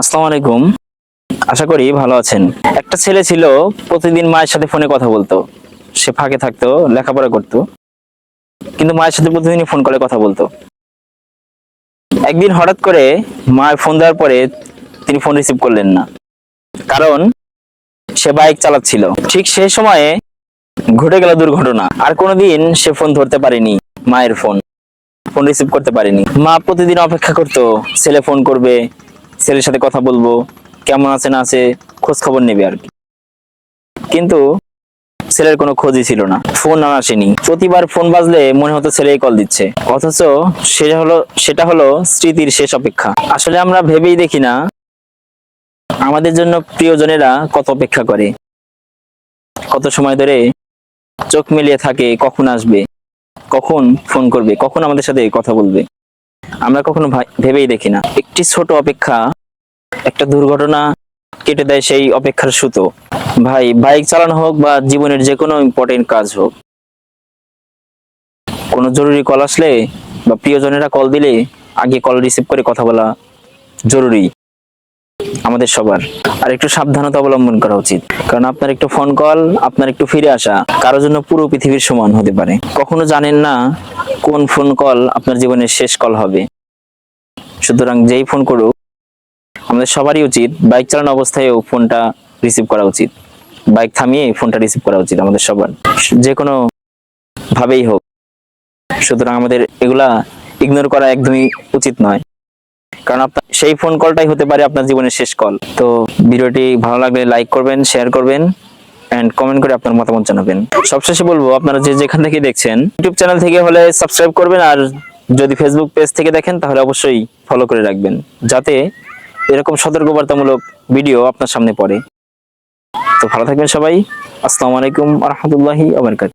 আসসালামু আলাইকুম। আশা করি ভালো আছেন। একটা ছেলে ছিল, প্রতিদিন মায়ের সাথে ফোনে কথা বলতো। সে ফাঁকে থাকতো, লেখাপড়া করতো। কিন্তু মায়ের সাথে প্রতিদিনই ফোন করে কথা বলতো। একদিন হঠাৎ করে মায়ের ফোন দেওয়ার পরে তিনি ফোন রিসিভ করলেন না। কারণ সে বাইক চালাচ্ছিল। ঠিক সেই সময়ে ঘটে গেল দুর্ঘটনা। আর কোনোদিন সে ফোন ধরতে পারেনি, মায়ের ফোন। ফোন রিসিভ করতে পারেনি। মা প্রতিদিন অপেক্ষা করতো, ছেলে ফোন করবে ছেলের সাথে কথা বলব, কেমন আছে না আছে খোঁজ খবর নেবে আর কি। কিন্তু ছেলের কোনো খোঁজই ছিল না, ফোন আর আসেনি। প্রতিবার ফোন বাজলে মনে হতো ছেলেই কল দিচ্ছে। অথচ সেটা হলো সেটা হলো স্মৃতির শেষ অপেক্ষা। আসলে আমরা ভেবেই দেখি না, আমাদের জন্য প্রিয়জনেরা কত অপেক্ষা করে। কত সময় ধরে চোখ মিলিয়ে থাকে কখন আসবে, কখন ফোন করবে, কখন আমাদের সাথে কথা বলবে। আমরা কখনো ভেবেই দেখি না। একটি ছোট অপেক্ষা একটা দুর্ঘটনা কেটে দেয় সেই অপেক্ষার সুতো। ভাই, বাইক চালানো হোক বা জীবনের যে কোনো ইম্পর্টেন্ট কাজ হোক, কোনো জরুরি কল আসলে বা প্রিয়জনেরা কল দিলে আগে কল রিসিভ করে কথা বলা জরুরি আমাদের সবার। আর একটু সাবধানতা অবলম্বন করা উচিত। কারণ আপনার একটু ফোন কল আপনার একটু ফিরে আসা কারোর জন্য পুরো পৃথিবীর সমান হতে পারে। কখনো জানেন না কোন ফোন কল আপনার জীবনের শেষ কল হবে। সুতরাং যেই ফোন করুক আমাদের সবারই উচিত বাইক চালানো অবস্থায়ও ফোনটা রিসিভ করা উচিত। বাইক থামিয়ে ফোনটা রিসিভ করা উচিত আমাদের সবার। যে কোনো ভাবেই হোক। সুতরাং আমাদের এগুলা ইগনোর করা একদমই উচিত নয়। কারণ আপনার সেই ফোন কলটাই হতে পারে আপনার জীবনের শেষ কল তো ভিডিওটি ভালো লাগলে লাইক করবেন শেয়ার করবেন অ্যান্ড কমেন্ট করে আপনার মতামত জানাবেন। সবশেষে বলব, আপনারা যে যেখান থেকে দেখছেন ইউটিউব চ্যানেল থেকে হলে সাবস্ক্রাইব করবেন, আর যদি ফেসবুক পেজ থেকে দেখেন, তাহলে অবশ্যই ফলো করে রাখবেন। যাতে এরকম সতর্কবার্তামূলক ভিডিও আপনার সামনে পড়ে। তো ভালো থাকবেন সবাই। আসসালামু আলাইকুম রহমতুল্লাহি আবরকাত